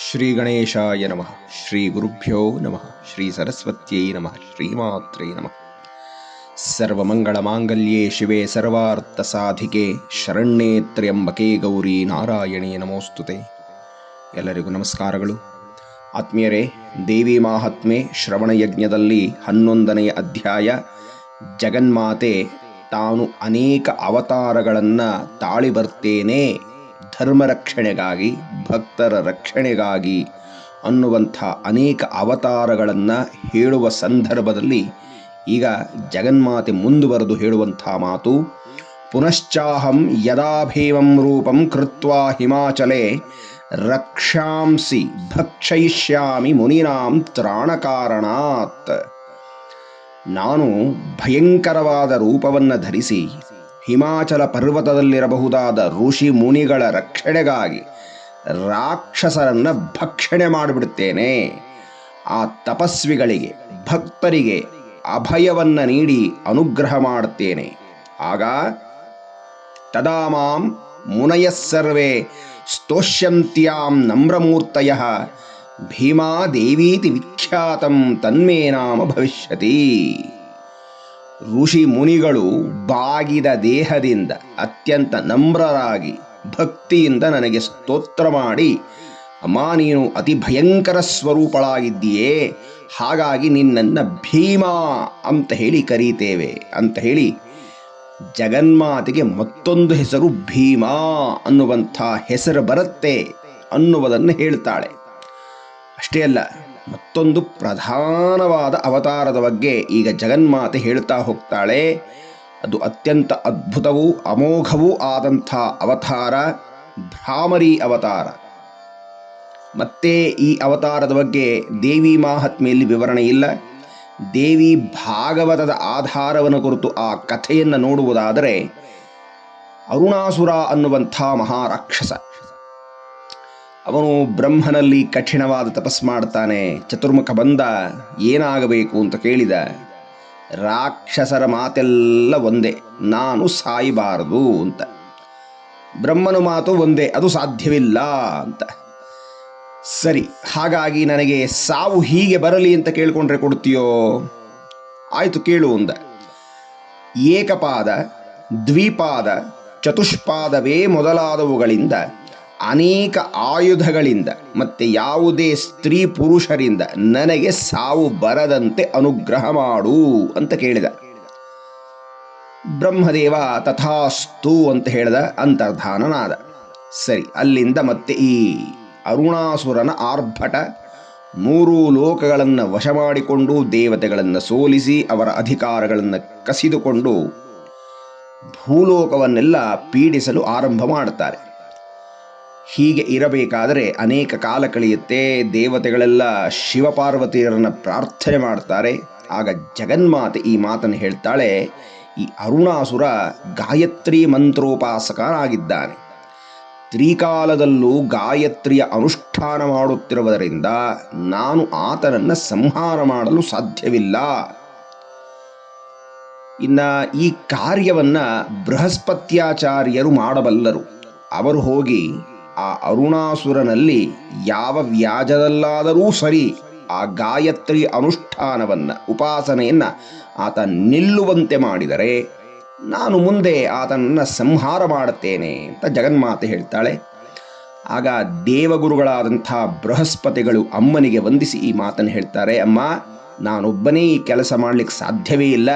ಶ್ರೀ ಗಣೇಶಾಯ ನಮಃ. ಶ್ರೀ ಗುರುಭ್ಯೋ ನಮಃ. ಶ್ರೀ ಸರಸ್ವತ್ಯೈ ನಮಃ. ಶ್ರೀಮಾತ್ರೈ ನಮಃ. ಸರ್ವಮಂಗಳಮಾಂಗಲ್ಯೇ ಶಿವೆ ಸರ್ವಾರ್ಥ ಸಾಧಿಕೆ. ಗೌರಿ ನಾರಾಯಣೇ ನಮೋಸ್ತುತೆ. ಎಲ್ಲರಿಗೂ ನಮಸ್ಕಾರಗಳು. ಆತ್ಮೀಯರೇ, ದೇವಿ ಮಾಹಾತ್ಮೆ ಶ್ರವಣ ಯಜ್ಞದಲ್ಲಿ ಹನ್ನೊಂದನೆಯ ಅಧ್ಯಾಯ ಜಗನ್ಮಾತೆ ತಾನು ಅನೇಕ ಅವತಾರಗಳನ್ನು ತಾಳಿ ಬರ್ತೇನೆ ಧರ್ಮ ರಕ್ಷಣೆಗಾಗಿ ಭಕ್ತರ ರಕ್ಷಣೆಗಾಗಿ ಅನ್ನುವಂಥ ಅನೇಕ ಅವತಾರಗಳನ್ನು ಹೇಳುವ ಸಂದರ್ಭದಲ್ಲಿ ಈಗ ಜಗನ್ಮಾತೆ ಮುಂದುವರೆದು ಹೇಳುವಂಥ ಮಾತು, ಪುನಶ್ಚಾಹಂ ಯದಾಭೇವಂ ರೂಪಂ ಕೃತ್ವಾ ಹಿಮಾಚಲೆ, ರಕ್ಷಾಂಸಿ ಭಕ್ಷಯಿಷ್ಯಾಮಿ ಮುನಿನಾಂ ತ್ರಾಣಕಾರಣಾತ್. ನಾನು ಭಯಂಕರವಾದ ರೂಪವನ್ನು ಧರಿಸಿ ಹಿಮಾಚಲ ಪರ್ವತದಲ್ಲಿರಬಹುದಾದ ಋಷಿ ಮುನಿಗಳ ರಕ್ಷಣೆಗಾಗಿ ರಾಕ್ಷಸರನ್ನು ಭಕ್ಷಣೆ ಮಾಡಿಬಿಡುತ್ತೇನೆ ಆ ತಪಸ್ವಿಗಳಿಗೆ, ಭಕ್ತರಿಗೆ ಅಭಯವನ್ನು ನೀಡಿ ಅನುಗ್ರಹ ಮಾಡುತ್ತೇನೆ ಆಗ ತದಾ ಮಾಂ ಮುನಯಸ್ಸರ್ವೇ ಸ್ತೋಷ್ಯಂತ್ಯಾಂ ನಮ್ರಮೂರ್ತಯ ಭೀಮಾ ದೇವೀತಿ ವಿಖ್ಯಾತಂ ತನ್ಮೇ ನಾಮ ಭವಿಷ್ಯತಿ. ಋಷಿ ಮುನಿಗಳು ಬಾಗಿದ ದೇಹದಿಂದ ಅತ್ಯಂತ ನಮ್ರರಾಗಿ ಭಕ್ತಿಯಿಂದ ನನಗೆ ಸ್ತೋತ್ರ ಮಾಡಿ, ಅಮ್ಮ, ನೀನು ಅತಿ ಭಯಂಕರ ಸ್ವರೂಪಳಾಗಿದ್ದೀಯೇ, ಹಾಗಾಗಿ ನಿನ್ನನ್ನು ಭೀಮಾ ಅಂತ ಹೇಳಿ ಕರೀತೇವೆ ಅಂತ ಹೇಳಿ ಜಗನ್ಮಾತೆಗೆ ಮತ್ತೊಂದು ಹೆಸರು ಭೀಮಾ ಅನ್ನುವಂಥ ಹೆಸರು ಬರುತ್ತೆ ಅನ್ನುವುದನ್ನು ಹೇಳ್ತಾಳೆ. ಅಷ್ಟೇ ಅಲ್ಲ ಮತ್ತೊಂದು ಪ್ರಧಾನವಾದ ಅವತಾರದ ಬಗ್ಗೆ ಈಗ ಜಗನ್ಮಾತೆ ಹೇಳ್ತಾ ಹೋಗ್ತಾಳೆ. ಅದು ಅತ್ಯಂತ ಅದ್ಭುತವೂ ಅಮೋಘವೂ ಆದಂಥ ಅವತಾರ, ಭ್ರಾಮರಿ ಅವತಾರ. ಮತ್ತೆ ಈ ಅವತಾರದ ಬಗ್ಗೆ ದೇವಿ ಮಾಹಾತ್ಮೆಯಲ್ಲಿ ವಿವರಣೆ ಇಲ್ಲ. ದೇವಿ ಭಾಗವತದ ಆಧಾರವನ್ನು ಕುರಿತು ಆ ಕಥೆಯನ್ನು ನೋಡುವುದಾದರೆ ಅರುಣಾಸುರ ಅನ್ನುವಂಥ ಮಹಾರಾಕ್ಷಸ. ಅವನು ಬ್ರಹ್ಮನಲ್ಲಿ ಕಠಿಣವಾದ ತಪಸ್ ಮಾಡ್ತಾನೆ. ಚತುರ್ಮುಖ ಬಂದ, ಏನಾಗಬೇಕು ಅಂತ ಕೇಳಿದ. ರಾಕ್ಷಸರ ಮಾತೆಲ್ಲ ಒಂದೇ, ನಾನು ಸಾಯಬಾರದು ಅಂತ. ಬ್ರಹ್ಮನ ಮಾತು ಒಂದೇ, ಅದು ಸಾಧ್ಯವಿಲ್ಲ ಅಂತ. ಸರಿ, ಹಾಗಾಗಿ ನನಗೆ ಸಾವು ಹೀಗೆ ಬರಲಿ ಅಂತ ಕೇಳಿಕೊಂಡ್ರೆ ಕೊಡ್ತೀಯೋ? ಆಯಿತು ಕೇಳು ಅಂದ. ಏಕಪಾದ, ದ್ವಿಪಾದ, ಚತುಷ್ಪಾದವೇ ಮೊದಲಾದವುಗಳಿಂದ ಅನೇಕ ಆಯುಧಗಳಿಂದ ಮತ್ತೆ ಯಾವುದೇ ಸ್ತ್ರೀ ಪುರುಷರಿಂದ ನನಗೆ ಸಾವು ಬರದಂತೆ ಅನುಗ್ರಹ ಮಾಡು ಅಂತ ಕೇಳಿದ. ಬ್ರಹ್ಮದೇವ ತಥಾಸ್ತು ಅಂತ ಹೇಳಿದ ಅಂತರ್ಧಾನನಾದ. ಸರಿ, ಅಲ್ಲಿಂದ ಮತ್ತೆ ಈ ಅರುಣಾಸುರನ ಆರ್ಭಟ ಮೂರು ಲೋಕಗಳನ್ನು ವಶ ಮಾಡಿಕೊಂಡು ದೇವತೆಗಳನ್ನು ಸೋಲಿಸಿ ಅವರ ಅಧಿಕಾರಗಳನ್ನು ಕಸಿದುಕೊಂಡು ಭೂಲೋಕವನ್ನೆಲ್ಲ ಪೀಡಿಸಲು ಆರಂಭ ಮಾಡುತ್ತಾರೆ ಹೀಗೆ ಇರಬೇಕಾದರೆ ಅನೇಕ ಕಾಲ ಕಳೆಯುತ್ತೆ. ದೇವತೆಗಳೆಲ್ಲ ಶಿವಪಾರ್ವತಿಯರನ್ನು ಪ್ರಾರ್ಥನೆ ಮಾಡ್ತಾರೆ. ಆಗ ಜಗನ್ಮಾತೆ ಈ ಮಾತನ್ನು ಹೇಳ್ತಾಳೆ, ಈ ಅರುಣಾಸುರ ಗಾಯತ್ರಿ ಮಂತ್ರೋಪಾಸಕನಾಗಿದ್ದಾನೆ. ತ್ರಿಕಾಲದಲ್ಲೂ ಗಾಯತ್ರಿಯ ಅನುಷ್ಠಾನ ಮಾಡುತ್ತಿರುವುದರಿಂದ ನಾನು ಆತನನ್ನು ಸಂಹಾರ ಮಾಡಲು ಸಾಧ್ಯವಿಲ್ಲ. ಇನ್ನು ಈ ಕಾರ್ಯವನ್ನು ಬೃಹಸ್ಪತ್ಯಾಚಾರ್ಯರು ಮಾಡಬಲ್ಲರು. ಅವರು ಹೋಗಿ ಆ ಅರುಣಾಸುರನಲ್ಲಿ ಯಾವ ವ್ಯಾಜದಲ್ಲಾದರೂ ಸರಿ ಆ ಗಾಯತ್ರಿ ಅನುಷ್ಠಾನವನ್ನು, ಉಪಾಸನೆಯನ್ನು ಆತ ನಿಲ್ಲುವಂತೆ ಮಾಡಿದರೆ ನಾನು ಮುಂದೆ ಆತನನ್ನು ಸಂಹಾರ ಮಾಡುತ್ತೇನೆ ಅಂತ ಜಗನ್ಮಾತೆ ಹೇಳ್ತಾಳೆ. ಆಗ ದೇವಗುರುಗಳಾದಂಥ ಬೃಹಸ್ಪತಿಗಳು ಅಮ್ಮನಿಗೆ ವಂದಿಸಿ ಈ ಮಾತನ್ನು ಹೇಳ್ತಾರೆ, ಅಮ್ಮ, ನಾನೊಬ್ಬನೇ ಈ ಕೆಲಸ ಮಾಡಲಿಕ್ಕೆ ಸಾಧ್ಯವೇ ಇಲ್ಲ.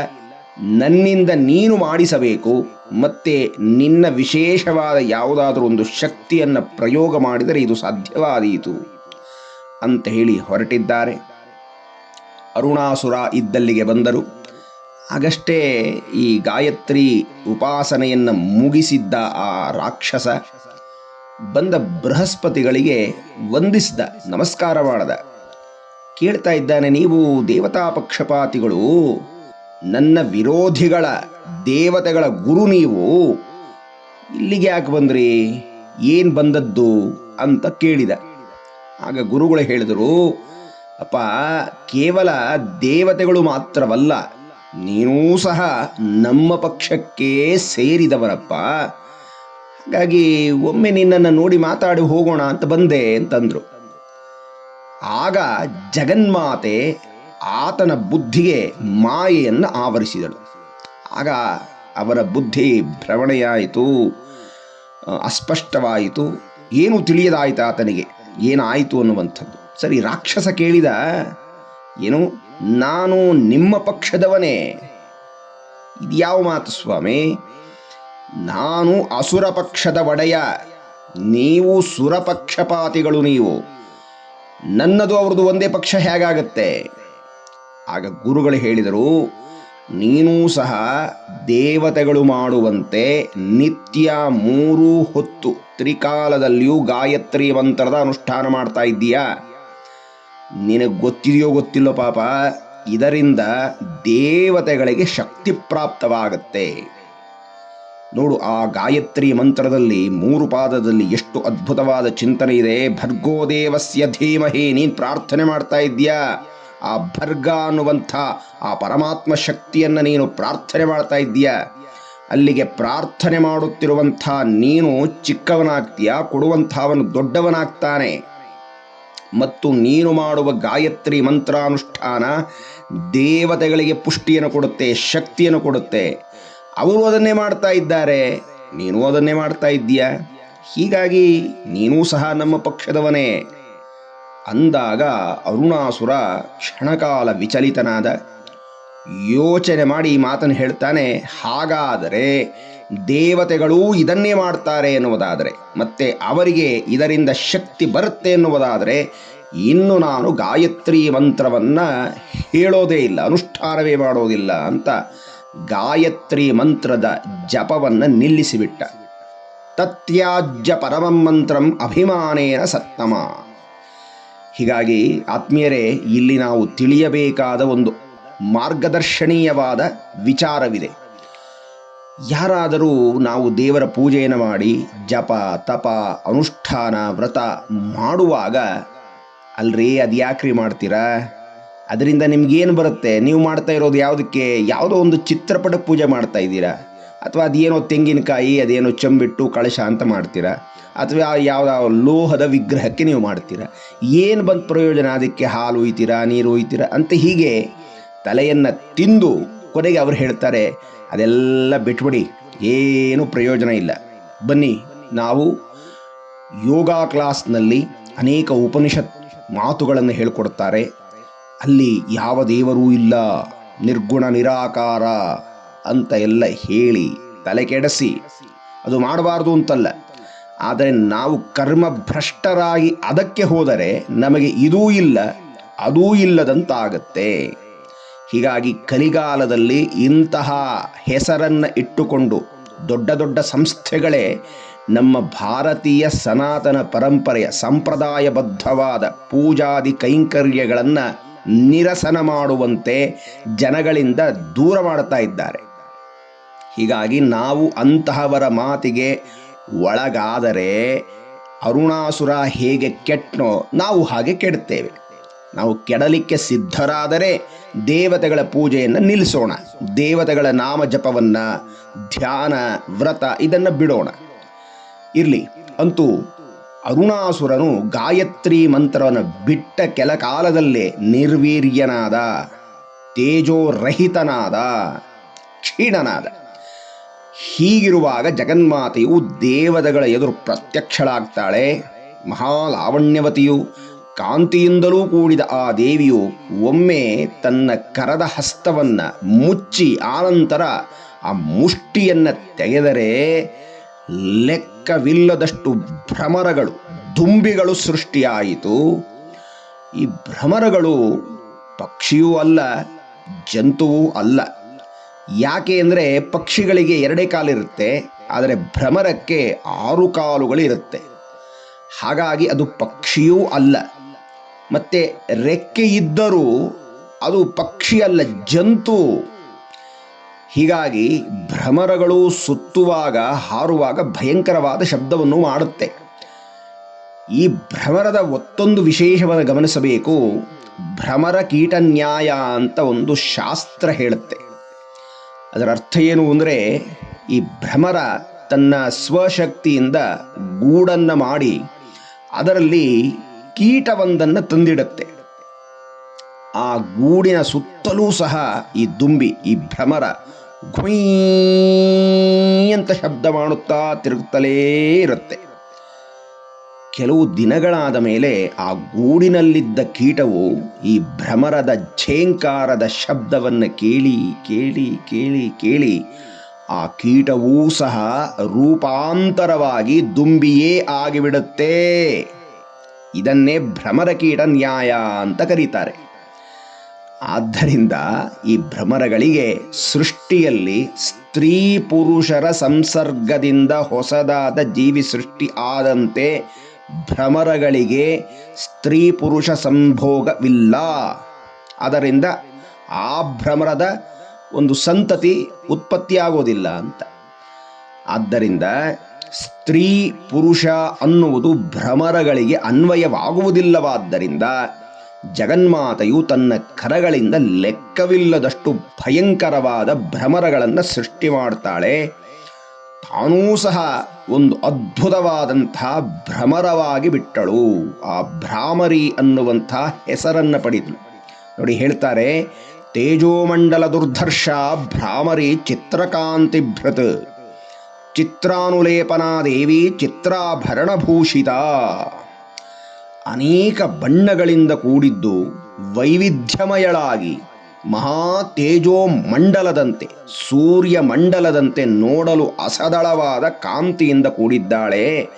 ನನ್ನಿಂದ ನೀನು ಮಾಡಿಸಬೇಕು, ಮತ್ತೆ ನಿನ್ನ ವಿಶೇಷವಾದ ಯಾವುದಾದ್ರೂ ಒಂದು ಶಕ್ತಿಯನ್ನು ಪ್ರಯೋಗ ಮಾಡಿದರೆ ಇದು ಸಾಧ್ಯವಾದೀತು ಅಂತ ಹೇಳಿ ಹೊರಟಿದ್ದಾರೆ. ಅರುಣಾಸುರ ಇದ್ದಲ್ಲಿಗೆ ಬಂದರು. ಆಗಷ್ಟೇ ಈ ಗಾಯತ್ರಿ ಉಪಾಸನೆಯನ್ನು ಮುಗಿಸಿದ್ದ ಆ ರಾಕ್ಷಸ ಬಂದ ಬೃಹಸ್ಪತಿಗಳಿಗೆ ವಂದಿಸಿದ, ನಮಸ್ಕಾರ ಮಾಡದ. ಕೇಳ್ತಾ ಇದ್ದಾನೆ, ನೀವು ದೇವತಾ ಪಕ್ಷಪಾತಿಗಳು ನನ್ನ ವಿರೋಧಿಗಳ ದೇವತೆಗಳ ಗುರು ನೀವು, ಇಲ್ಲಿಗೆ ಯಾಕೆ ಬಂದ್ರಿ? ಏನು ಬಂದದ್ದು ಅಂತ ಕೇಳಿದ. ಆಗ ಗುರುಗಳು ಹೇಳಿದರು, ಅಪ್ಪ, ಕೇವಲ ದೇವತೆಗಳು ಮಾತ್ರವಲ್ಲ, ನೀನೂ ಸಹ ನಮ್ಮ ಪಕ್ಷಕ್ಕೆ ಸೇರಿದವರಪ್ಪ. ಹಾಗಾಗಿ ಒಮ್ಮೆ ನಿನ್ನನ್ನು ನೋಡಿ ಮಾತಾಡಿ ಹೋಗೋಣ ಅಂತ ಬಂದೆ ಅಂತಂದರು. ಆಗ ಜಗನ್ಮಾತೆ ಆತನ ಬುದ್ಧಿಗೆ ಮಾಯೆಯನ್ನು ಆವರಿಸಿದಳು. ಆಗ ಅವರ ಬುದ್ಧಿ ಭ್ರಮಣೆಯಾಯಿತು, ಅಸ್ಪಷ್ಟವಾಯಿತು. ಏನು ತಿಳಿಯದಾಯಿತು ಆತನಿಗೆ? ಏನಾಯಿತು ಅನ್ನುವಂಥದ್ದು. ಸರಿ, ರಾಕ್ಷಸ ಕೇಳಿದ, ಏನು? ನಾನು ನಿಮ್ಮ ಪಕ್ಷದವನೇ. ಇದು ಯಾವ ಮಾತು ಸ್ವಾಮಿ? ನಾನು ಅಸುರ ಪಕ್ಷದ ಒಡೆಯ. ನೀವು ಸುರಪಕ್ಷಪಾತಿಗಳು ನೀವು. ನನ್ನದು ಅವ್ರದ್ದು ಒಂದೇ ಪಕ್ಷ ಹೇಗಾಗತ್ತೆ? ಆಗ ಗುರುಗಳು ಹೇಳಿದರು, ನೀನೂ ಸಹ ದೇವತೆಗಳು ಮಾಡುವಂತೆ ನಿತ್ಯ ಮೂರು ಹೊತ್ತು ತ್ರಿಕಾಲದಲ್ಲಿಯೂ ಗಾಯತ್ರಿ ಮಂತ್ರದ ಅನುಷ್ಠಾನ ಮಾಡ್ತಾ ಇದ್ದೀಯಾ? ನಿನಗೆ ಗೊತ್ತಿದೆಯೋ ಗೊತ್ತಿಲ್ಲ ಪಾಪ, ಇದರಿಂದ ದೇವತೆಗಳಿಗೆ ಶಕ್ತಿ ಪ್ರಾಪ್ತವಾಗತ್ತೆ. ನೋಡು, ಆ ಗಾಯತ್ರಿ ಮಂತ್ರದಲ್ಲಿ ಮೂರು ಪಾದದಲ್ಲಿ ಎಷ್ಟು ಅದ್ಭುತವಾದ ಚಿಂತನೆ ಇದೆ. ಭರ್ಗೋ ದೇವಸ್ಯ ಧೀಮಹಿ, ನೀನು ಪ್ರಾರ್ಥನೆ ಮಾಡ್ತಾ ಇದ್ದೀಯಾ? ಆ ಭರ್ಗ ಅನ್ನುವಂಥ ಆ ಪರಮಾತ್ಮ ಶಕ್ತಿಯನ್ನು ನೀನು ಪ್ರಾರ್ಥನೆ ಮಾಡ್ತಾ ಇದ್ದೀಯ. ಅಲ್ಲಿಗೆ ಪ್ರಾರ್ಥನೆ ಮಾಡುತ್ತಿರುವಂಥ ನೀನು ಚಿಕ್ಕವನಾಗ್ತೀಯ, ಕೊಡುವಂಥವನು ದೊಡ್ಡವನಾಗ್ತಾನೆ. ಮತ್ತು ನೀನು ಮಾಡುವ ಗಾಯತ್ರಿ ಮಂತ್ರಾನುಷ್ಠಾನ ದೇವತೆಗಳಿಗೆ ಪುಷ್ಟಿಯನ್ನು ಕೊಡುತ್ತೆ, ಶಕ್ತಿಯನ್ನು ಕೊಡುತ್ತೆ. ಅವರು ಅದನ್ನೇ ಮಾಡ್ತಾ ಇದ್ದಾರೆ. ನೀನು ಅದನ್ನೇ ಮಾಡ್ತಾ ಇದ್ದೀಯ. ಹೀಗಾಗಿ ನೀನೂ ಸಹ ನಮ್ಮ ಪಕ್ಷದವನೇ. ಅಂದಾಗ ಅರುಣಾಸುರ ಕ್ಷಣಕಾಲ ವಿಚಲಿತನಾದ. ಯೋಚನೆ ಮಾಡಿ ಮಾತನ್ನು ಹೇಳ್ತಾನೆ, ಹಾಗಾದರೆ ದೇವತೆಗಳೂ ಇದನ್ನೇ ಮಾಡ್ತಾರೆ ಎನ್ನುವುದಾದರೆ, ಮತ್ತೆ ಅವರಿಗೆ ಇದರಿಂದ ಶಕ್ತಿ ಬರುತ್ತೆ ಎನ್ನುವುದಾದರೆ, ಇನ್ನು ನಾನು ಗಾಯತ್ರಿ ಮಂತ್ರವನ್ನು ಹೇಳೋದೇ ಇಲ್ಲ, ಅನುಷ್ಠಾನವೇ ಮಾಡೋದಿಲ್ಲ ಅಂತ ಗಾಯತ್ರಿ ಮಂತ್ರದ ಜಪವನ್ನು ನಿಲ್ಲಿಸಿಬಿಟ್ಟ. ತತ್ಯಾಜ್ಯ ಪರಮಂ ಮಂತ್ರಂ ಅಭಿಮಾನೇನ ಸತ್ತಮ. ಹೀಗಾಗಿ ಆತ್ಮೀಯರೇ, ಇಲ್ಲಿ ನಾವು ತಿಳಿಯಬೇಕಾದ ಒಂದು ಮಾರ್ಗದರ್ಶನೀಯವಾದ ವಿಚಾರವಿದೆ. ಯಾರಾದರೂ ನಾವು ದೇವರ ಪೂಜೆಯನ್ನು ಮಾಡಿ, ಜಪ, ತಪ, ಅನುಷ್ಠಾನ, ವ್ರತ ಮಾಡುವಾಗ, ಅಲ್ರಿ ಅದು ಯಾಕ್ರಿ ಮಾಡ್ತೀರಾ? ಅದರಿಂದ ನಿಮ್ಗೇನು ಬರುತ್ತೆ? ನೀವು ಮಾಡ್ತಾ ಇರೋದು ಯಾವುದಕ್ಕೆ? ಯಾವುದೋ ಒಂದು ಚಿತ್ರಪಟ ಪೂಜೆ ಮಾಡ್ತಾ ಇದ್ದೀರಾ? ಅಥವಾ ಅದೇನೋ ತೆಂಗಿನಕಾಯಿ, ಅದೇನೋ ಚಂಬಿಟ್ಟು ಕಳಶ ಅಂತ ಮಾಡ್ತೀರಾ? ಅಥವಾ ಯಾವ ಲೋಹದ ವಿಗ್ರಹಕ್ಕೆ ನೀವು ಮಾಡ್ತೀರಾ? ಏನು ಬಂದು ಪ್ರಯೋಜನ ಅದಕ್ಕೆ? ಹಾಲು ಒಯ್ತೀರಾ, ನೀರು ಒಯ್ತೀರಾ ಅಂತ ಹೀಗೆ ತಲೆಯನ್ನು ತಿಂದು ಕೊನೆಗೆ ಅವ್ರು ಹೇಳ್ತಾರೆ, ಅದೆಲ್ಲ ಬಿಟ್ಬಿಡಿ, ಏನೂ ಪ್ರಯೋಜನ ಇಲ್ಲ. ಬನ್ನಿ, ನಾವು ಯೋಗ ಕ್ಲಾಸ್ನಲ್ಲಿ ಅನೇಕ ಉಪನಿಷತ್ ಮಾತುಗಳನ್ನು ಹೇಳಿಕೊಡ್ತಾರೆ. ಅಲ್ಲಿ ಯಾವ ದೇವರೂ ಇಲ್ಲ, ನಿರ್ಗುಣ ನಿರಾಕಾರ. ಅಂತ ಎಲ್ಲ ಹೇಳಿ ತಲೆ ಕೆಡಿಸಿ, ಅದು ಮಾಡಬಾರ್ದು ಅಂತಲ್ಲ. ಆದರೆ ನಾವು ಕರ್ಮ ಭ್ರಷ್ಟರಾಗಿ ಅದಕ್ಕೆ ಹೋದರೆ ನಮಗೆ ಇದೂ ಇಲ್ಲ, ಅದೂ ಇಲ್ಲದಂತಾಗತ್ತೆ. ಹೀಗಾಗಿ ಕಲಿಗಾಲದಲ್ಲಿ ಇಂತಹ ಹೆಸರನ್ನು ಇಟ್ಟುಕೊಂಡು ದೊಡ್ಡ ದೊಡ್ಡ ಸಂಸ್ಥೆಗಳೇ ನಮ್ಮ ಭಾರತೀಯ ಸನಾತನ ಪರಂಪರೆಯ ಸಂಪ್ರದಾಯಬದ್ಧವಾದ ಪೂಜಾದಿ ಕೈಂಕರ್ಯಗಳನ್ನು ನಿರಸನ ಮಾಡುವಂತೆ ಜನಗಳಿಂದ ದೂರ ಮಾಡ್ತಾ ಇದ್ದಾರೆ. ಹೀಗಾಗಿ ನಾವು ಅಂತಹವರ ಮಾತಿಗೆ ಒಳಗಾದರೆ ಅರುಣಾಸುರ ಹೇಗೆ ಕೆಟ್ಟನೋ ನಾವು ಹಾಗೆ ಕೆಡುತ್ತೇವೆ. ನಾವು ಕೆಡಲಿಕ್ಕೆ ಸಿದ್ಧರಾದರೆ ದೇವತೆಗಳ ಪೂಜೆಯನ್ನು ನಿಲ್ಲಿಸೋಣ. ದೇವತೆಗಳ ನಾಮ ಜಪವನ್ನು ಧ್ಯಾನ, ವ್ರತ ಇದನ್ನು ಬಿಡೋಣ. ಇರಲಿ, ಅಂತೂ ಅರುಣಾಸುರನು ಗಾಯತ್ರಿ ಮಂತ್ರವನ್ನು ಬಿಟ್ಟ ಕೆಲ ಕಾಲದಲ್ಲೇ ನಿರ್ವೀರ್ಯನಾದ, ತೇಜೋರಹಿತನಾದ, ಕ್ಷೀಣನಾದ. ಹೀಗಿರುವಾಗ ಜಗನ್ಮಾತೆಯು ದೇವತೆಗಳ ಎದುರು ಪ್ರತ್ಯಕ್ಷಳಾಗ್ತಾಳೆ. ಮಹಾಲಾವಣ್ಯವತಿಯು ಕಾಂತಿಯಿಂದಲೂ ಕೂಡಿದ ಆ ದೇವಿಯು ಒಮ್ಮೆ ತನ್ನ ಕರದ ಹಸ್ತವನ್ನ ಮುಚ್ಚಿ ಆನಂತರ ಆ ಮುಷ್ಟಿಯನ್ನ ತೆಗೆದರೆ ಲೆಕ್ಕವಿಲ್ಲದಷ್ಟು ಭ್ರಮರಗಳು, ದುಂಬಿಗಳು ಸೃಷ್ಟಿಯಾಯಿತು. ಈ ಭ್ರಮರಗಳು ಪಕ್ಷಿಯೂ ಅಲ್ಲ, ಜಂತುವೂ ಅಲ್ಲ. ಯಾಕೆ ಅಂದರೆ ಪಕ್ಷಿಗಳಿಗೆ ಎರಡೇ ಕಾಲಿರುತ್ತೆ ಆದರೆ ಭ್ರಮರಕ್ಕೆ ಆರು ಕಾಲುಗಳಿರುತ್ತೆ ಹಾಗಾಗಿ ಅದು ಪಕ್ಷಿಯೂ ಅಲ್ಲ. ಮತ್ತೆ ರೆಕ್ಕೆ ಇದ್ದರೂ ಅದು ಪಕ್ಷಿ ಅಲ್ಲ, ಜಂತು. ಹೀಗಾಗಿ ಭ್ರಮರಗಳು ಸುತ್ತುವಾಗ, ಹಾರುವಾಗ ಭಯಂಕರವಾದ ಶಬ್ದವನ್ನು ಮಾಡುತ್ತೆ. ಈ ಭ್ರಮರದ ಒತ್ತೊಂದು ವಿಶೇಷವನ್ನು ಗಮನಿಸಬೇಕು. ಭ್ರಮರ ಕೀಟನ್ಯಾಯ ಅಂತ ಒಂದು ಶಾಸ್ತ್ರ ಹೇಳುತ್ತೆ. ಅದರ ಅರ್ಥ ಏನು ಅಂದರೆ ಈ ಭ್ರಮರ ತನ್ನ ಸ್ವಶಕ್ತಿಯಿಂದ ಗೂಡನ್ನು ಮಾಡಿ ಅದರಲ್ಲಿ ಕೀಟವೊಂದನ್ನು ತಂದಿಡುತ್ತೆ. ಆ ಗೂಡಿನ ಸುತ್ತಲೂ ಸಹ ಈ ದುಂಬಿ, ಈ ಭ್ರಮರ ಘುಯ್ ಅಂತ ಶಬ್ದ ಮಾಡುತ್ತಾ ತಿರುಗುತ್ತಲೇ ಇರುತ್ತೆ. ಕೆಲವು ದಿನಗಳಾದ ಮೇಲೆ ಆ ಗೂಡಿನಲ್ಲಿದ್ದ ಕೀಟವು ಈ ಭ್ರಮರದ ಝೇಂಕಾರದ ಶಬ್ದವನ್ನು ಕೇಳಿ ಕೇಳಿ ಕೇಳಿ ಕೇಳಿ ಆ ಕೀಟವೂ ಸಹ ರೂಪಾಂತರವಾಗಿ ದುಂಬಿಯೇ ಆಗಿಬಿಡುತ್ತೆ. ಇದನ್ನೇ ಭ್ರಮರ ಕೀಟ ನ್ಯಾಯ ಅಂತ ಕರೀತಾರೆ. ಆದ್ದರಿಂದ ಈ ಭ್ರಮರಗಳಿಗೆ ಸೃಷ್ಟಿಯಲ್ಲಿ ಸ್ತ್ರೀ ಪುರುಷರ ಸಂಸರ್ಗದಿಂದ ಹೊಸದಾದ ಜೀವಿ ಸೃಷ್ಟಿ ಆದಂತೆ ಭ್ರಮರಗಳಿಗೆ ಸ್ತ್ರೀ ಪುರುಷ ಸಂಭೋಗವಿಲ್ಲ. ಅದರಿಂದ ಆ ಭ್ರಮರದ ಒಂದು ಸಂತತಿ ಉತ್ಪತ್ತಿಯಾಗೋದಿಲ್ಲ ಅಂತ. ಆದ್ದರಿಂದ ಸ್ತ್ರೀ ಪುರುಷ ಅನ್ನುವುದು ಭ್ರಮರಗಳಿಗೆ ಅನ್ವಯವಾಗುವುದಿಲ್ಲವಾದ್ದರಿಂದ ಜಗನ್ಮಾತೆಯು ತನ್ನ ಕರಗಳಿಂದ ಲೆಕ್ಕವಿಲ್ಲದಷ್ಟು ಭಯಂಕರವಾದ ಭ್ರಮರಗಳನ್ನು ಸೃಷ್ಟಿ ಮಾಡ್ತಾಳೆ. ತಾನೂ ಸಹ ಒಂದು ಅದ್ಭುತವಾದಂಥ ಭ್ರಮರವಾಗಿ ಬಿಟ್ಟಳು. ಆ ಭ್ರಾಮರಿ ಅನ್ನುವಂಥ ಹೆಸರನ್ನು ಪಡೆದಳು. ನೋಡಿ ಹೇಳ್ತಾರೆ, ತೇಜೋಮಂಡಲ ದುರ್ಧರ್ಷ ಭ್ರಾಮರಿ ಚಿತ್ರಕಾಂತಿಭೃತ್ ಚಿತ್ರಾನುಲೇಪನಾ ದೇವಿ ಚಿತ್ರಾಭರಣಭೂಷಿತ. ಅನೇಕ ಬಣ್ಣಗಳಿಂದ ಕೂಡಿದ್ದು ವೈವಿಧ್ಯಮಯಳಾಗಿ ಮಹಾ ತೇಜೋ ಮಂಡಲದಂತೆ ಸೂರ್ಯ ಮಂಡಲದಂತೆ ನೋಡಲು ಅಸದಳವಾದ ಕಾಂತಿಯಿಂದ ಕೂಡಿದ್ದಾಳೆ.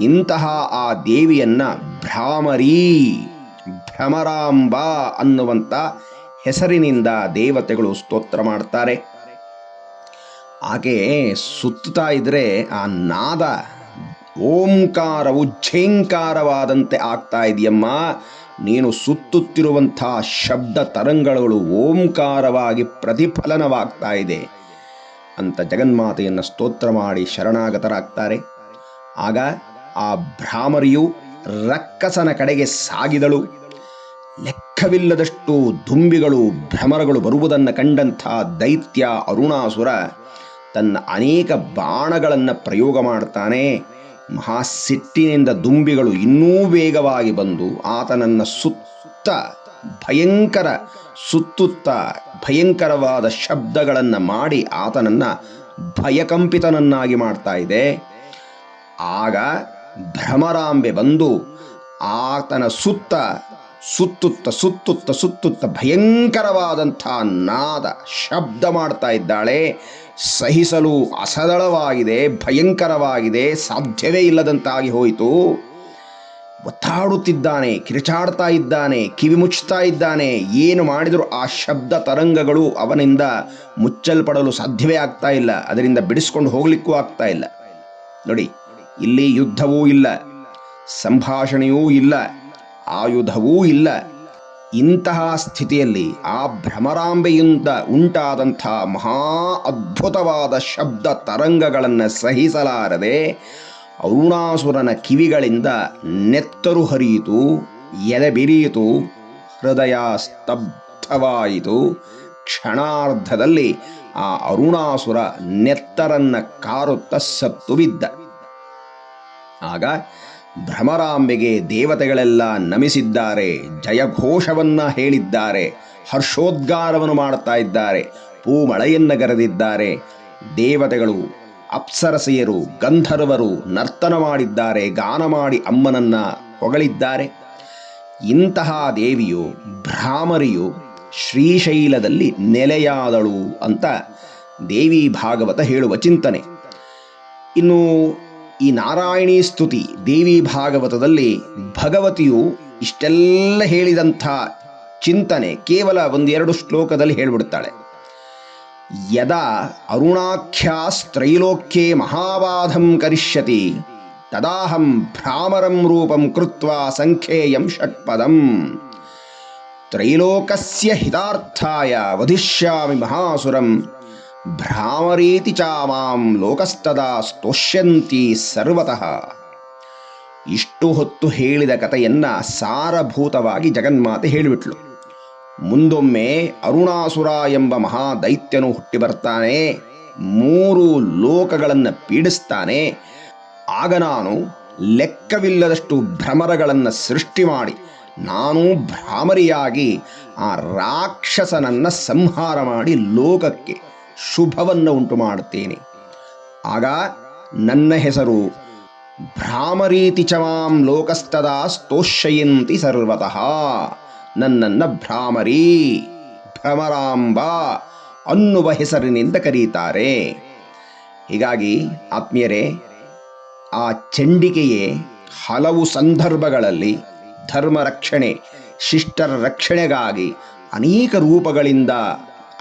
ಇಂತಹ ಆ ದೇವಿಯನ್ನ ಭ್ರಾಮರಿ, ಭ್ರಮರಾಂಬ ಅನ್ನುವಂಥ ಹೆಸರಿನಿಂದ ದೇವತೆಗಳು ಸ್ತೋತ್ರ ಮಾಡ್ತಾರೆ. ಹಾಗೆ ಸುತ್ತಾ ಇದ್ರೆ ಆ ನಾದ ಓಂಕಾರವು ಝೇಂಕಾರವಾದಂತೆ ಆಗ್ತಾ ಇದೆಯಮ್ಮ. ನೀನು ಸುತ್ತುತ್ತಿರುವಂಥ ಶಬ್ದ ತರಂಗಗಳು ಓಂಕಾರವಾಗಿ ಪ್ರತಿಫಲನವಾಗ್ತಾ ಇದೆ. ಅಂತ ಜಗನ್ಮಾತೆಯನ್ನು ಸ್ತೋತ್ರ ಮಾಡಿ ಶರಣಾಗತರಾಗ್ತಾರೆ. ಆಗ ಆ ಭ್ರಾಮರಿಯು ರಕ್ಕಸನ ಕಡೆಗೆ ಸಾಗಿದಳು. ಲೆಕ್ಕವಿಲ್ಲದಷ್ಟು ದುಂಬಿಗಳು, ಭ್ರಮರಗಳು ಬರುವುದನ್ನು ಕಂಡಂಥ ದೈತ್ಯ ಅರುಣಾಸುರ ತನ್ನ ಅನೇಕ ಬಾಣಗಳನ್ನು ಪ್ರಯೋಗ ಮಾಡ್ತಾನೆ. ಮಹಾಸಿಟ್ಟಿನಿಂದ ದುಂಬಿಗಳು ಇನ್ನೂ ವೇಗವಾಗಿ ಬಂದು ಆತನನ್ನು ಸುತ್ತ ಭಯಂಕರ, ಸುತ್ತುತ್ತ ಭಯಂಕರವಾದ ಶಬ್ದಗಳನ್ನು ಮಾಡಿ ಆತನನ್ನು ಭಯಕಂಪಿತನನ್ನಾಗಿ ಮಾಡ್ತಾ ಇದೆ. ಆಗ ಭ್ರಮರಾಂಬೆ ಬಂದು ಆತನ ಸುತ್ತ ಸುತ್ತುತ್ತ ಸುತ್ತುತ್ತ ಸುತ್ತುತ್ತ ಭಯಂಕರವಾದಂಥ ನಾದ ಶಬ್ದ ಮಾಡ್ತಾ ಇದ್ದಾಳೆ. ಸಹಿಸಲು ಅಸದಳವಾಗಿದೆ, ಭಯಂಕರವಾಗಿದೆ, ಸಾಧ್ಯವೇ ಇಲ್ಲದಂತಾಗಿ ಹೋಯಿತು. ಒತ್ತಾಡುತ್ತಿದ್ದಾನೆ, ಕಿರಿಚಾಡ್ತಾ ಇದ್ದಾನೆ, ಕಿವಿ ಮುಚ್ಚುತ್ತಾ ಇದ್ದಾನೆ. ಏನು ಮಾಡಿದರೂ ಆ ಶಬ್ದ ತರಂಗಗಳು ಅವನಿಂದ ಮುಚ್ಚಲ್ಪಡಲು ಸಾಧ್ಯವೇ ಆಗ್ತಾ ಇಲ್ಲ. ಅದರಿಂದ ಬಿಡಿಸ್ಕೊಂಡು ಹೋಗ್ಲಿಕ್ಕೂ ಆಗ್ತಾ ಇಲ್ಲ. ನೋಡಿ, ಇಲ್ಲಿ ಯುದ್ಧವೂ ಇಲ್ಲ, ಸಂಭಾಷಣೆಯೂ ಇಲ್ಲ. ಆಯುಧವೂ ಇಲ್ಲ. ಇಂತಹ ಸ್ಥಿತಿಯಲ್ಲಿ ಆ ಭ್ರಮರಾಂಬೆಯಿಂದ ಉಂಟಾದಂಥ ಮಹಾ ಅದ್ಭುತವಾದ ಶಬ್ದ ತರಂಗಗಳನ್ನು ಸಹಿಸಲಾರದೆ ಅರುಣಾಸುರನ ಕಿವಿಗಳಿಂದ ನೆತ್ತರು ಹರಿಯಿತು ಎದೆ ಬಿರಿಯಿತು, ಹೃದಯ ಸ್ತಬ್ಧವಾಯಿತು. ಕ್ಷಣಾರ್ಧದಲ್ಲಿ ಆ ಅರುಣಾಸುರ ನೆತ್ತರನ್ನ ಕಾರುತ್ತ ಸತ್ತು ಬಿದ್ದ ಆಗ ಭ್ರಮರಾಂಬೆಗೆ ದೇವತೆಗಳೆಲ್ಲ ನಮಿಸಿದ್ದಾರೆ, ಜಯಘೋಷವನ್ನ ಹೇಳಿದ್ದಾರೆ, ಹರ್ಷೋದ್ಗಾರವನ್ನು ಮಾಡುತ್ತಾ ಇದ್ದಾರೆ, ಪೂಮಳೆಯನ್ನ ಕರೆದಿದ್ದಾರೆ ದೇವತೆಗಳು, ಅಪ್ಸರಸೆಯರು, ಗಂಧರ್ವರು ನರ್ತನ ಮಾಡಿದ್ದಾರೆ, ಗಾನ ಮಾಡಿ ಅಮ್ಮನನ್ನ ಹೊಗಳಿದ್ದಾರೆ. ಇಂತಹ ದೇವಿಯು ಭ್ರಾಮರಿಯು ಶ್ರೀಶೈಲದಲ್ಲಿ ನೆಲೆಯಾದಳು ಅಂತ ದೇವಿ ಭಾಗವತ ಹೇಳುವ ಚಿಂತನೆ. ಇನ್ನು ಈ ನಾರಾಯಣಿ ಸ್ತುತಿ ದೇವಿ ಭಾಗವತದಲ್ಲಿ ಭಗವತಿಯು ಇಷ್ಟೆಲ್ಲ ಹೇಳಿದಂಥ ಚಿಂತನೆ ಕೇವಲ ಒಂದೆರಡು ಶ್ಲೋಕದಲ್ಲಿ ಹೇಳ್ಬಿಡ್ತಾಳೆ. ಯದಾ ಅರುಣಾಖ್ಯಾಸ್ತ್ರೈಲೋಕ್ಯೆ ಮಹಾಬಾಧಂ ಕರಿಷ್ಯತಿ, ತದಾಹಂ ಭ್ರಾಮರಂ ರೂಪಂ ಕೃತ್ವ ಸಂಖ್ಯೇಯಂ ಷಟ್ಪದಂ. ತ್ರೈಲೋಕಸ್ಯ ಹಿತಾರ್ಥಾಯ ವಧಿಷ್ಯಾಮಿ ಮಹಾಸುರಂ ಭ್ರಾಮರೀತಿ ಚಾಮಾಂ ಲೋಕಸ್ತದ ಸ್ತೋಷ್ಯಂತಿ ಸರ್ವತಃ. ಇಷ್ಟು ಹೊತ್ತು ಹೇಳಿದ ಕಥೆಯನ್ನು ಸಾರಭೂತವಾಗಿ ಜಗನ್ಮಾತೆ ಹೇಳಿಬಿಟ್ಲು. ಮುಂದೊಮ್ಮೆ ಅರುಣಾಸುರ ಎಂಬ ಮಹಾ ದೈತ್ಯನು ಹುಟ್ಟಿ ಬರ್ತಾನೆ, ಮೂರು ಲೋಕಗಳನ್ನು ಪೀಡಿಸ್ತಾನೆ, ಆಗ ನಾನು ಲೆಕ್ಕವಿಲ್ಲದಷ್ಟು ಭ್ರಮರಗಳನ್ನು ಸೃಷ್ಟಿ ಮಾಡಿ ನಾನು ಭ್ರಾಮರಿಯಾಗಿ ಆ ರಾಕ್ಷಸನನ್ನು ಸಂಹಾರ ಮಾಡಿ ಲೋಕಕ್ಕೆ ಶುಭವನ್ನು ಉಂಟು ಮಾಡುತ್ತೇನೆ. ಆಗ ನನ್ನ ಹೆಸರು ಭ್ರಾಮರೀತಿ ಚವಾಂ ಲೋಕಸ್ತದಾ ಸ್ತೋಷಯಂತಿ ಸರ್ವತಃ. ನನ್ನನ್ನು ಭ್ರಾಮರಿ, ಭ್ರಮರಾಂಬ ಅನ್ನುವ ಹೆಸರಿನಿಂದ ಕರೀತಾರೆ. ಹೀಗಾಗಿ ಆತ್ಮೀಯರೇ, ಆ ಚಂಡಿಕೆಯೇ ಹಲವು ಸಂದರ್ಭಗಳಲ್ಲಿ ಧರ್ಮ ರಕ್ಷಣೆ ಶಿಷ್ಟರ ರಕ್ಷಣೆಗಾಗಿ ಅನೇಕ ರೂಪಗಳಿಂದ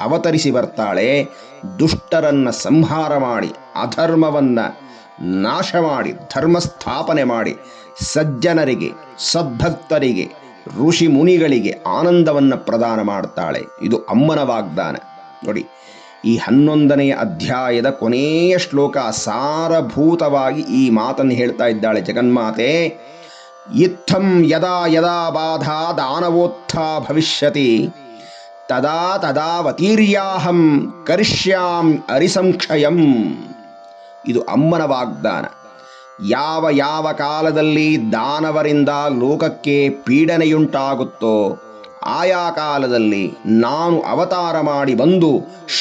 ಅವತರಿಸಿ ಬರ್ತಾಳೆ, ದುಷ್ಟರನ್ನು ಸಂಹಾರ ಮಾಡಿ, ಅಧರ್ಮವನ್ನು ನಾಶ ಮಾಡಿ ಧರ್ಮ ಸ್ಥಾಪನೆ ಮಾಡಿ, ಸಜ್ಜನರಿಗೆ, ಸದ್ಭಕ್ತರಿಗೆ, ಋಷಿ ಮುನಿಗಳಿಗೆ ಆನಂದವನ್ನು ಪ್ರದಾನ ಮಾಡ್ತಾಳೆ. ಇದು ಅಮ್ಮನ ವಾಗ್ದಾನ. ನೋಡಿ, ಈ ಹನ್ನೊಂದನೆಯ ಅಧ್ಯಾಯದ ಕೊನೆಯ ಶ್ಲೋಕ ಸಾರಭೂತವಾಗಿ ಈ ಮಾತನ್ನು ಹೇಳ್ತಾ ಇದ್ದಾಳೆ ಜಗನ್ಮಾತೆ. ಇತ್ತಂ ಯದಾ ಯದಾ ಬಾಧಾ ದಾನವೋತ್ಥ ಭವಿಷ್ಯತಿ. ತದಾ ತದಾವತೀರ್ಯಾಹಂ ಕರಿಷ್ಯಾಂ ಅರಿಸಂಕ್ಷಯಂ ಇದು ಅಮ್ಮನ ವಾಗ್ದಾನ. ಯಾವ ಯಾವ ಕಾಲದಲ್ಲಿ ದಾನವರಿಂದ ಲೋಕಕ್ಕೆ ಪೀಡನೆಯುಂಟಾಗುತ್ತೋ, ಆಯಾ ಕಾಲದಲ್ಲಿ ನಾನು ಅವತಾರ ಮಾಡಿ ಬಂದು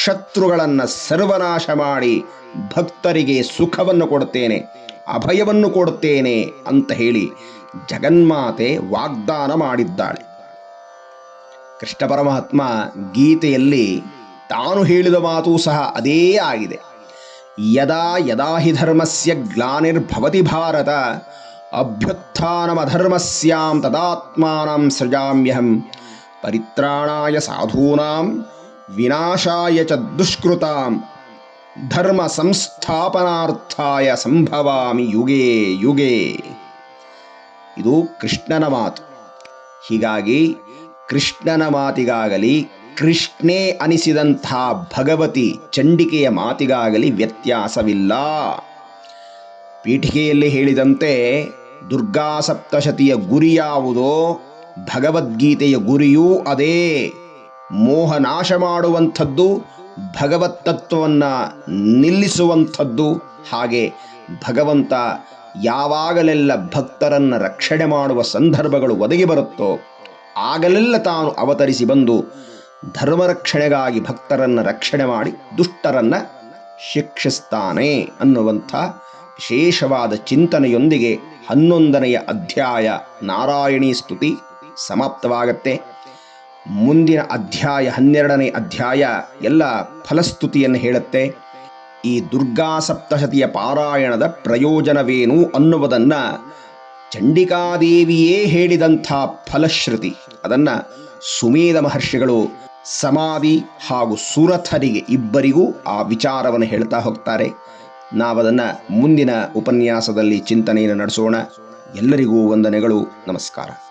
ಶತ್ರುಗಳನ್ನು ಸರ್ವನಾಶ ಮಾಡಿ ಭಕ್ತರಿಗೆ ಸುಖವನ್ನು ಕೊಡುತ್ತೇನೆ, ಅಭಯವನ್ನು ಕೊಡುತ್ತೇನೆ ಅಂತ ಹೇಳಿ ಜಗನ್ಮಾತೆ ವಾಗ್ದಾನ ಮಾಡಿದ್ದಾಳೆ. ಕೃಷ್ಣ ಪರಮಾತ್ಮ ಗೀತೆಯಲ್ಲಿ ತಾನು ಹೇಳಿದ ಮಾತು ಸಹ ಅದೇ ಆಗಿದೆ. ಯದಾ ಯದಾ ಹಿ ಧರ್ಮಸ್ಯ ಗ್ಲಾನಿರ್ಭವತಿ ಭಾರತ, ಅಭ್ಯುತ್ಥಾನಮಧರ್ಮಸ್ಯಾಂ ತದಾತ್ಮಾನಂ ಸೃಜಾಮ್ಯಹಂ, ಪರಿತ್ರಾಣಾಯ ಸಾಧೂನಾಂ, ವಿನಾಶಾಯ ಚ ದುಷ್ಕೃತಾಂ, ಧರ್ಮ ಸಂಸ್ಥಾಪನಾರ್ಥಾಯ ಸಂಭವಾಮಿ ಯುಗೇ ಯುಗೇ. ಇದು ಕೃಷ್ಣನ ಮಾತು. ಹೀಗಾಗಿ ಕೃಷ್ಣನ ಮಾತಿಗಾಗಲಿ, ಕೃಷ್ಣೇ ಅನಿಸಿದಂಥ ಭಗವತಿ ಚಂಡಿಕೆಯ ಮಾತಿಗಾಗಲಿ ವ್ಯತ್ಯಾಸವಿಲ್ಲ. ಪೀಠಿಕೆಯಲ್ಲಿ ಹೇಳಿದಂತೆ, ದುರ್ಗಾ ಸಪ್ತಶತಿಯ ಗುರಿ ಯಾವುದೋ, ಭಗವದ್ಗೀತೆಯ ಗುರಿಯೂ ಅದೇ. ಮೋಹ ನಾಶ ಮಾಡುವಂಥದ್ದು, ಭಗವತ್ ತತ್ವವನ್ನು ನಿಲ್ಲಿಸುವಂಥದ್ದು. ಹಾಗೆ ಭಗವಂತ ಯಾವಾಗಲೆಲ್ಲ ಭಕ್ತರನ್ನು ರಕ್ಷಣೆ ಮಾಡುವ ಸಂದರ್ಭಗಳು ಒದಗಿ ಬರುತ್ತೋ ಆಗಲೆಲ್ಲ ತಾನು ಅವತರಿಸಿ ಬಂದು ಧರ್ಮರಕ್ಷಣೆಗಾಗಿ ಭಕ್ತರನ್ನು ರಕ್ಷಣೆ ಮಾಡಿ ದುಷ್ಟರನ್ನು ಶಿಕ್ಷಿಸ್ತಾನೆ ಅನ್ನುವಂಥ ವಿಶೇಷವಾದ ಚಿಂತನೆಯೊಂದಿಗೆ ಹನ್ನೊಂದನೆಯ ಅಧ್ಯಾಯ ನಾರಾಯಣಿ ಸ್ತುತಿ ಸಮಾಪ್ತವಾಗತ್ತೆ. ಮುಂದಿನ ಅಧ್ಯಾಯ ಹನ್ನೆರಡನೇ ಅಧ್ಯಾಯ ಎಲ್ಲ ಫಲಸ್ತುತಿಯನ್ನು ಹೇಳುತ್ತೆ. ಈ ದುರ್ಗಾ ಸಪ್ತಶತಿಯ ಪಾರಾಯಣದ ಪ್ರಯೋಜನವೇನು ಅನ್ನುವುದನ್ನು ಚಂಡಿಕಾದೇವಿಯೇ ಹೇಳಿದಂಥ ಫಲಶ್ರುತಿ. ಅದನ್ನು ಸುಮೇಧ ಮಹರ್ಷಿಗಳು ಸಮಾಧಿ ಹಾಗೂ ಸುರಥರಿಗೆ ಇಬ್ಬರಿಗೂ ಆ ವಿಚಾರವನ್ನು ಹೇಳ್ತಾ ಹೋಗ್ತಾರೆ. ನಾವದನ್ನು ಮುಂದಿನ ಉಪನ್ಯಾಸದಲ್ಲಿ ಚಿಂತನೆಯನ್ನು ನಡೆಸೋಣ. ಎಲ್ಲರಿಗೂ ವಂದನೆಗಳು. ನಮಸ್ಕಾರ.